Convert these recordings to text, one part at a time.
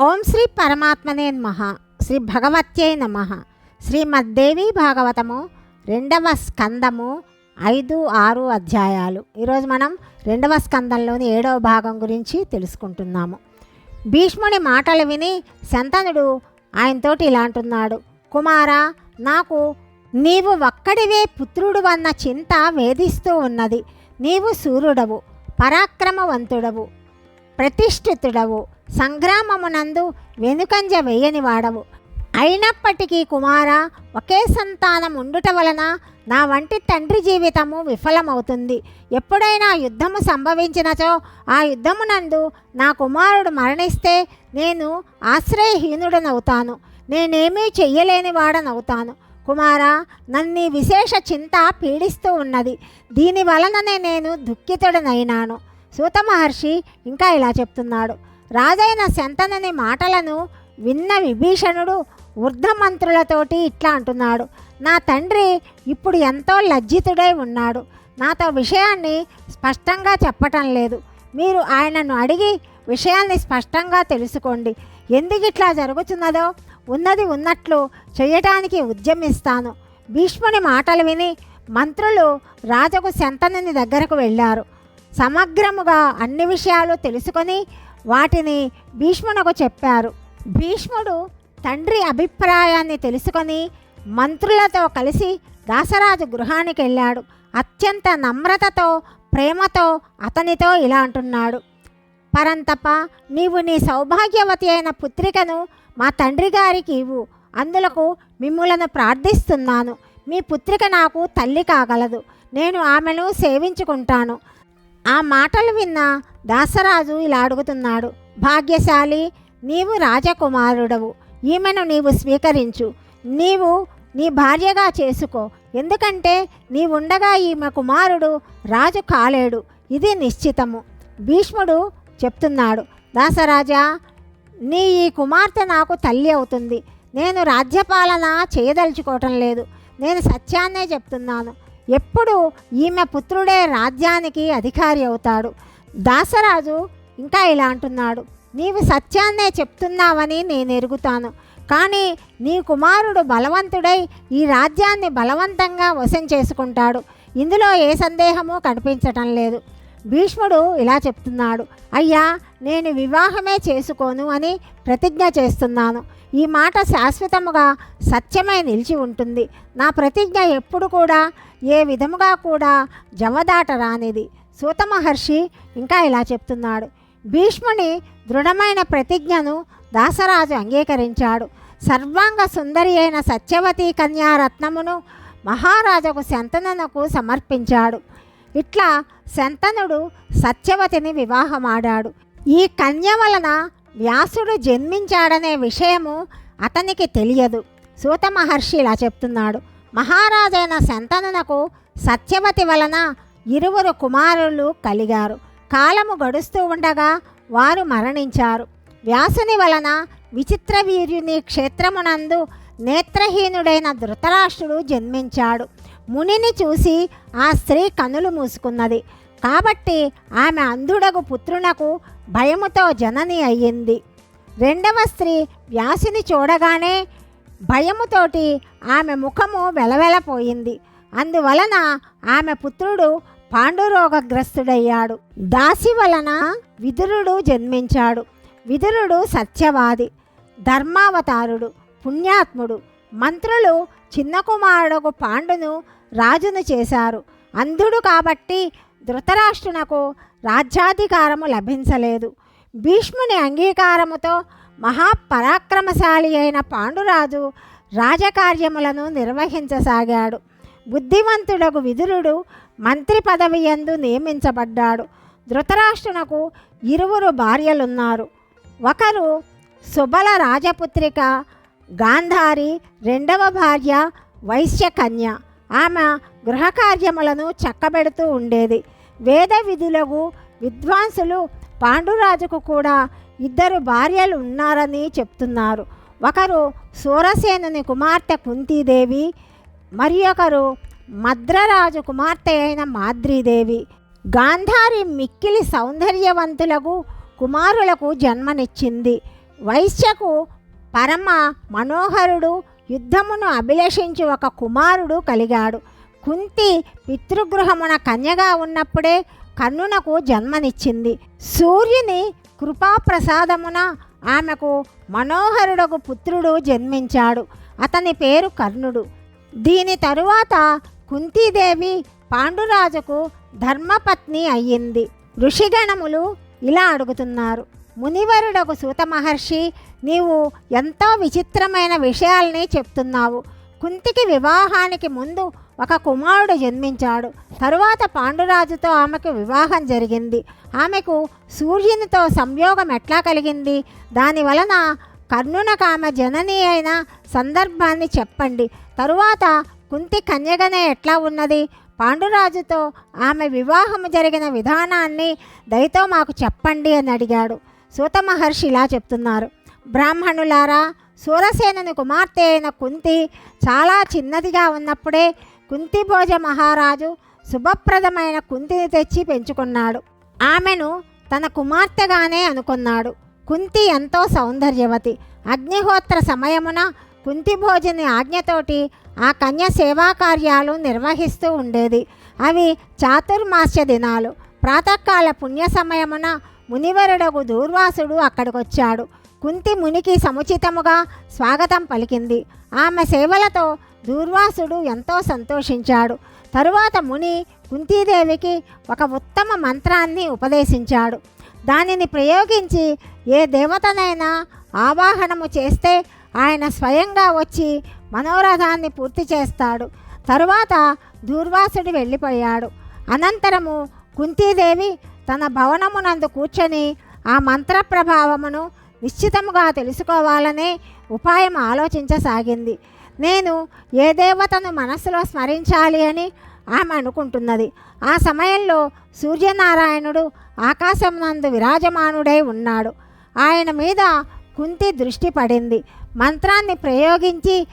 ఓం శ్రీ పరమాత్మనే నమః. శ్రీ భగవత్యై నమ. శ్రీమద్దేవి భాగవతము రెండవ స్కందము ఐదు ఆరు అధ్యాయాలు. ఈరోజు మనం రెండవ స్కందంలోని ఏడవ భాగం గురించి తెలుసుకుంటున్నాము. భీష్ముడి మాటలు విని శంతనుడు ఆయనతోటి ఇలా అంటున్నాడు కుమారా నాకు నీవు ఒక్కడివే పుత్రుడు అన్న చింత వేధిస్తూ ఉన్నది. నీవు సూర్యుడవు పరాక్రమవంతుడవు ప్రతిష్ఠితుడవు సంగ్రామమునందు వెనుకంజ వేయని వాడవు. అయినప్పటికీ కుమార ఒకే సంతానం ఉండుట వలన నా వంటి తండ్రి జీవితము విఫలమవుతుంది. ఎప్పుడైనా యుద్ధము సంభవించినచో ఆ యుద్ధమునందు నా కుమారుడు మరణిస్తే నేను ఆశ్రయహీనుడనవుతాను. నేనేమీ చెయ్యలేని వాడనవుతాను. కుమారా నన్ను విశేష చింత పీడిస్తూ ఉన్నది. దీని వలననే నేను దుఃఖితుడనైనాను. సూత మహర్షి ఇంకా ఇలా చెప్తున్నాడు. రాజైన శంతనని మాటలను విన్న విభీషణుడు వృద్ధమంత్రులతోటి ఇట్లా అంటున్నాడు. నా తండ్రి ఇప్పుడు ఎంతో లజ్జితుడై ఉన్నాడు. నాతో విషయాన్ని స్పష్టంగా చెప్పటం లేదు. మీరు ఆయనను అడిగి విషయాన్ని స్పష్టంగా తెలుసుకోండి. ఎందుకు ఇట్లా జరుగుతున్నదో ఉన్నది ఉన్నట్లు చేయటానికి ఉద్యమిస్తాను. భీష్ముని మాటలు విని మంత్రులు రాజకు శంతనుని దగ్గరకు వెళ్ళారు. సమగ్రముగా అన్ని విషయాలు తెలుసుకొని వాటిని భీష్మునకు చెప్పారు. భీష్ముడు తండ్రి అభిప్రాయాన్ని తెలుసుకొని మంత్రులతో కలిసి దాసరాజు గృహానికి వెళ్ళాడు. అత్యంత నమ్రతతో ప్రేమతో అతనితో ఇలా అంటున్నాడు. పరంతప నీవు నీ సౌభాగ్యవతి అయిన పుత్రికను మా తండ్రి గారికి ఇవ్వు. అందులకు మిమ్ములను ప్రార్థిస్తున్నాను. మీ పుత్రిక నాకు తల్లి కాగలదు. నేను ఆమెను సేవించుకుంటాను. ఆ మాటలు విన్న దాసరాజు ఇలా అడుగుతున్నాడు భాగ్యశాలి నీవు రాజకుమారుడవు. ఈమెను నీవు స్వీకరించు. నీవు నీ భార్యగా చేసుకో. ఎందుకంటే నీవుండగా ఈమె కుమారుడు రాజు కాలేడు. ఇది నిశ్చితము. భీష్ముడు చెప్తున్నాడు దాసరాజా నీ ఈ కుమార్తె నాకు తల్లి అవుతుంది. నేను రాజ్యపాలన చేయదలుచుకోవటం లేదు. నేను సత్యాన్నే చెప్తున్నాను. ఎప్పుడు ఈమె పుత్రుడే రాజ్యానికి అధికారి అవుతాడు. దాసరాజు ఇంకా ఇలా అంటున్నాడు. నీవు సత్యాన్నే చెప్తున్నావని నేను ఎరుగుతాను. కానీ నీ కుమారుడు బలవంతుడై ఈ రాజ్యాన్ని బలవంతంగా వశం చేసుకుంటాడు. ఇందులో ఏ సందేహము కనిపించటం లేదు. భీష్ముడు ఇలా చెప్తున్నాడు. అయ్యా నేను వివాహమే చేసుకోను అని ప్రతిజ్ఞ చేస్తున్నాను. ఈ మాట శాశ్వతముగా సత్యమై నిలిచి ఉంటుంది. నా ప్రతిజ్ఞ ఎప్పుడు కూడా ఏ విధముగా కూడా జమదాట రానిది. సూత మహర్షి ఇంకా ఇలా చెప్తున్నాడు. భీష్ముని దృఢమైన ప్రతిజ్ఞను దాసరాజు అంగీకరించాడు. సర్వాంగ సుందరి అయిన సత్యవతి కన్యారత్నమును మహారాజుకు శంతనునకు సమర్పించాడు. ఇట్లా శంతనుడు సత్యవతిని వివాహమాడాడు. ఈ కన్య వలన వ్యాసుడు జన్మించాడనే విషయము అతనికి తెలియదు. సూత మహర్షి ఇలా చెప్తున్నాడు. మహారాజైన శంతనునకు సత్యవతి వలన ఇరువురు కుమారులు కలిగారు. కాలము గడుస్తూ ఉండగా వారు మరణించారు. వ్యాసుని వలన విచిత్ర వీర్యుని క్షేత్రమునందు నేత్రహీనుడైన ధృతరాష్ట్రుడు జన్మించాడు. మునిని చూసి ఆ స్త్రీ కనులు మూసుకున్నది. కాబట్టి ఆమె అంధుడగు పుత్రునకు భయముతో జనని అయ్యింది. రెండవ స్త్రీ వ్యాసిని చూడగానే భయముతోటి ఆమె ముఖము వెలవెలపోయింది. అందువలన ఆమె పుత్రుడు పాండురోగగ్రస్తుడయ్యాడు. దాసి వలన విదురుడు జన్మించాడు. విదురుడు సత్యవాది ధర్మావతారుడు పుణ్యాత్ముడు మంత్రులు చిన్న కుమారుడు పాండును రాజును చేశారు. అంధుడు కాబట్టి ధృతరాష్ట్రునకు రాజ్యాధికారము లభించలేదు. భీష్ముని అంగీకారముతో మహాపరాక్రమశాలి అయిన పాండురాజు రాజకార్యములను నిర్వహించసాగాడు. బుద్ధిమంతుడకు విదురుడు మంత్రి పదవి యందు నియమించబడ్డాడు. ధృతరాష్ట్రునకు ఇరువురు భార్యలున్నారు. ఒకరు సుబల రాజపుత్రిక గాంధారి రెండవ భార్య వైశ్యకన్య. ఆమె గృహకార్యములను చక్కబెడుతూ ఉండేది. వేద విధులకు విద్వాంసులు పాండురాజుకు కూడా ఇద్దరు భార్యలు ఉన్నారని చెప్తున్నారు. ఒకరు సూరసేనుని కుమార్తె కుంతీదేవి మరి ఒకరు మద్రరాజు కుమార్తె అయిన మాద్రీదేవి. గాంధారి మిక్కిలి సౌందర్యవంతులకు కుమారులకు జన్మనిచ్చింది. వైశ్యకు పరమ మనోహరుడు యుద్ధమును అభిలషించి ఒక కుమారుడు కలిగాడు. కుంతి పితృగృహమున కన్యగా ఉన్నప్పుడే కర్ణునకు జన్మనిచ్చింది. సూర్యుని కృపాప్రసాదమున ఆమెకు మనోహరుడకు పుత్రుడు జన్మించాడు. అతని పేరు కర్ణుడు. దీని తరువాత కుంతీదేవి పాండురాజుకు ధర్మపత్ని అయ్యింది. ఋషిగణములు ఇలా అడుగుతున్నారు. మునివరుడకు సూత మహర్షి నీవు ఎంతో విచిత్రమైన విషయాల్ని చెప్తున్నావు. కుంతికి వివాహానికి ముందు ఒక కుమారుడు జన్మించాడు. తరువాత పాండురాజుతో ఆమెకు వివాహం జరిగింది. ఆమెకు సూర్యునితో సంయోగం ఎట్లా కలిగింది? దాని వలన కర్ణునకు ఆమె జనని అయిన సందర్భాన్ని చెప్పండి. తరువాత కుంతి కన్యగనే ఎట్లా ఉన్నది? పాండురాజుతో ఆమె వివాహం జరిగిన విధానాన్ని దయతో మాకు చెప్పండి అని అడిగాడు. సూత మహర్షి ఇలా చెప్తున్నారు. బ్రాహ్మణులారా సూరసేనుని కుమార్తె అయిన కుంతి చాలా చిన్నదిగా ఉన్నప్పుడే కుంతిభోజ మహారాజు శుభప్రదమైన కుంతిని తెచ్చి పెంచుకున్నాడు. ఆమెను తన కుమార్తెగానే అనుకున్నాడు. కుంతి ఎంతో సౌందర్యవతి. అగ్నిహోత్ర సమయమున కుంతిభోజుని ఆజ్ఞతోటి ఆ కన్య సేవా కార్యాలు నిర్వహిస్తూ ఉండేది. అవి చాతుర్మాస్య దినాలు. ప్రాతకాల పుణ్య సమయమున మునివరుడగు దూర్వాసుడు అక్కడికొచ్చాడు. కుంతి మునికి సముచితముగా స్వాగతం పలికింది. ఆమె సేవలతో దూర్వాసుడు ఎంతో సంతోషించాడు. తరువాత ముని కుంతీదేవికి ఒక ఉత్తమ మంత్రాన్ని ఉపదేశించాడు. దానిని ప్రయోగించి ఏ దేవతనైనా ఆవాహనము చేస్తే ఆయన స్వయంగా వచ్చి మనోరథాన్ని పూర్తి చేస్తాడు. తరువాత దూర్వాసుడు వెళ్ళిపోయాడు. అనంతరము కుంతీదేవి తన భవనమునందు కూర్చొని ఆ మంత్ర ప్రభావమును నిశ్చితముగా తెలుసుకోవాలనే ఉపాయం ఆలోచించసాగింది. నేను ఏ దేవతను మనస్సులో స్మరించాలి అని ఆమె అనుకుంటున్నది. ఆ సమయంలో సూర్యనారాయణుడు ఆకాశం నందు విరాజమానుడై ఉన్నాడు. ఆయన మీద కుంతి దృష్టి పడింది. మంత్రాన్ని ప్రయోగించి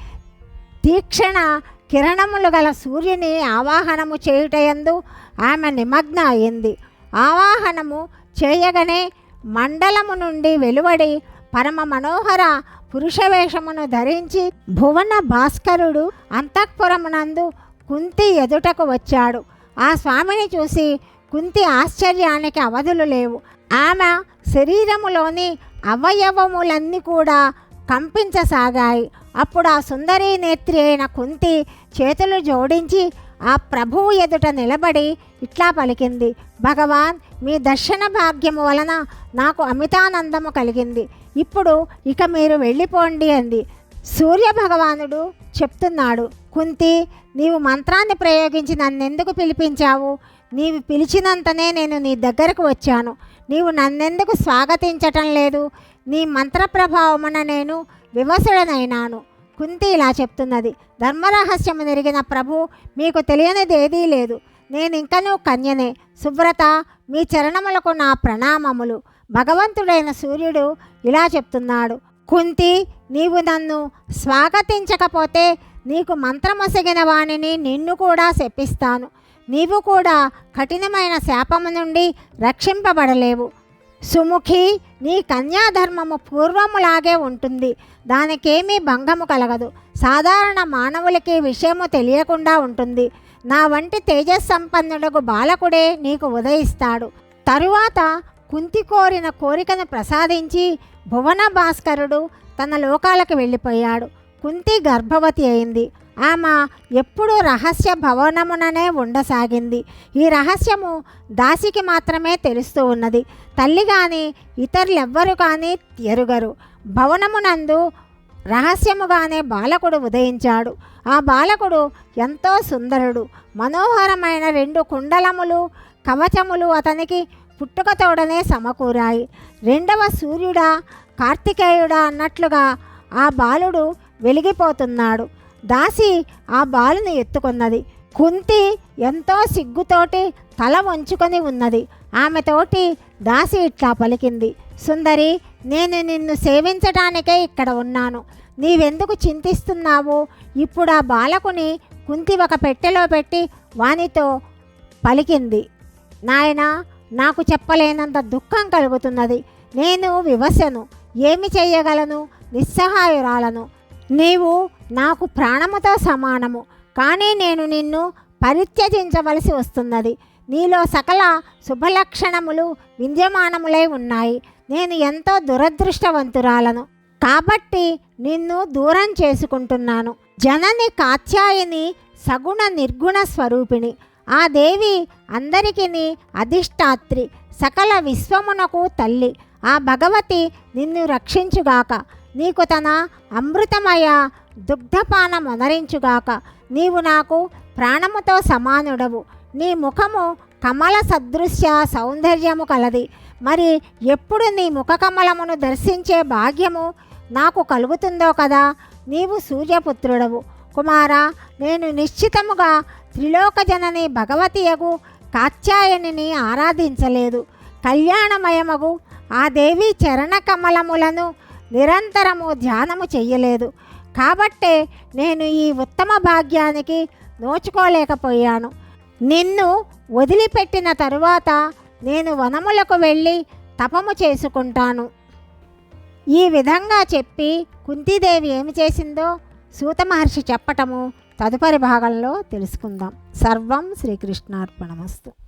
తీక్షణ కిరణములు గల సూర్యుని ఆవాహనము చేయుటయందు ఆమె నిమగ్న అయింది ఆవాహనము చేయగనే మండలము నుండి వెలువడి పరమ మనోహర పురుషవేషమును ధరించి భువన భాస్కరుడు అంతఃపురమునందు కుంతి ఎదుటకు వచ్చాడు. ఆ స్వామిని చూసి కుంతి ఆశ్చర్యానికి అవధులు లేవు. ఆమె శరీరములోని అవయవములన్నీ కూడా కంపించసాగాయి. అప్పుడు ఆ సుందరీ నేత్రి అయిన కుంతి చేతులు జోడించి ఆ ప్రభువు ఎదుట నిలబడి ఇట్లా పలికింది భగవాన్ మీ దర్శన భాగ్యము వలన నాకు అమితానందము కలిగింది. ఇప్పుడు ఇక మీరు వెళ్ళిపోండి అంది. సూర్య భగవానుడు చెప్తున్నాడు కుంతి నీవు మంత్రాన్ని ప్రయోగించి నన్నెందుకు పిలిపించావు? నీవు పిలిచినంతనే నేను నీ దగ్గరకు వచ్చాను. నీవు నన్నెందుకు స్వాగతించటం లేదు? నీ మంత్ర ప్రభావమున నేను వివసుడనైనాను కుంతి ఇలా చెప్తున్నది. ధర్మరహస్యము నెరిగిన ప్రభు మీకు తెలియనిది ఏదీ లేదు. నేను ఇంకనూ కన్యనే. శుభ్రత మీ చరణములకు నా ప్రణామములు. భగవంతుడైన సూర్యుడు ఇలా చెప్తున్నాడు. కుంతి నీవు నన్ను స్వాగతించకపోతే నీకు మంత్రమొసగిన వాణిని నిన్ను కూడా శపిస్తాను. నీవు కూడా కఠినమైన శాపము నుండి రక్షింపబడలేవు. సుముఖి నీ కన్యాధర్మము పూర్వములాగే ఉంటుంది. దానికేమీ భంగము కలగదు. సాధారణ మానవులకి విషయము తెలియకుండా ఉంటుంది. నా వంటి తేజస్సంపన్నుడకు బాలకుడే నీకు ఉదయిస్తాడు. తరువాత కుంతి కోరిన కోరికను ప్రసాదించి భువన భాస్కరుడు తన లోకాలకు వెళ్ళిపోయాడు. కుంతి గర్భవతి అయింది. ఆమె ఎప్పుడూ రహస్య భవనముననే ఉండసాగింది. ఈ రహస్యము దాసికి మాత్రమే తెలుస్తూ ఉన్నది. తల్లి కానీ ఇతరులెవ్వరు కానీ ఎరుగరు. భవనమునందు రహస్యముగానే బాలకుడు ఉదయించాడు. ఆ బాలకుడు ఎంతో సుందరుడు. మనోహరమైన రెండు కుండలములు కవచములు అతనికి పుట్టుకతోడనే సమకూరాయి. రెండవ సూర్యుడా కార్తికేయుడా అన్నట్లుగా ఆ బాలుడు వెలిగిపోతున్నాడు. దాసి ఆ బాలుని ఎత్తుకున్నది. కుంతి ఎంతో సిగ్గుతోటి తల వంచుకొని ఉన్నది. ఆమెతోటి దాసి ఇట్లా పలికింది. సుందరి నేను నిన్ను సేవించటానికే ఇక్కడ ఉన్నాను. నీవెందుకు చింతిస్తున్నావు? ఇప్పుడు ఆ బాలకుని కుంతి ఒక పెట్టెలో పెట్టి వానితో పలికింది. నాయనా నాకు చెప్పలేనంత దుఃఖం కలుగుతున్నది. నేను వివశను. ఏమి చేయగలను? నిస్సహాయురాలను. నీవు నాకు ప్రాణముతో సమానము. కానీ నేను నిన్ను పరిత్యజించవలసి వస్తున్నది. నీలో సకల శుభలక్షణములు విద్యమానములై ఉన్నాయి. నేను ఎంతో దురదృష్టవంతురాలను. కాబట్టి నిన్ను దూరం చేసుకుంటున్నాను. జనని కాత్యాయని సగుణ నిర్గుణ స్వరూపిణి. ఆ దేవి అందరికిని అధిష్టాత్రి. సకల విశ్వమునకు తల్లి. ఆ భగవతి నిన్ను రక్షించుగాక. నీకు తన అమృతమయ దుగ్ధపానం అనరించుగాక. నీవు నాకు ప్రాణముతో సమానుడవు. నీ ముఖము కమల సదృశ్య సౌందర్యము కలది. మరి ఎప్పుడు నీ ముఖ కమలమును దర్శించే భాగ్యము నాకు కలుగుతుందో కదా? నీవు సూర్యపుత్రుడవు. కుమారా నేను నిశ్చితముగా త్రిలోకజనని భగవతియగు కాత్యాయనిని ఆరాధించలేదు. కళ్యాణమయమగు ఆ దేవి చరణ కమలములను నిరంతరము ధ్యానము చెయ్యలేదు. కాబట్టే నేను ఈ ఉత్తమ భాగ్యానికి నోచుకోలేకపోయాను. నిన్ను వదిలిపెట్టిన తరువాత నేను వనములకు వెళ్ళి తపము చేసుకుంటాను. ఈ విధంగా చెప్పి కుంతీదేవి ఏమి చేసిందో సూత మహర్షి చెప్పటము తదుపరి భాగంలో తెలుసుకుందాం. సర్వం శ్రీకృష్ణార్పణమస్తు.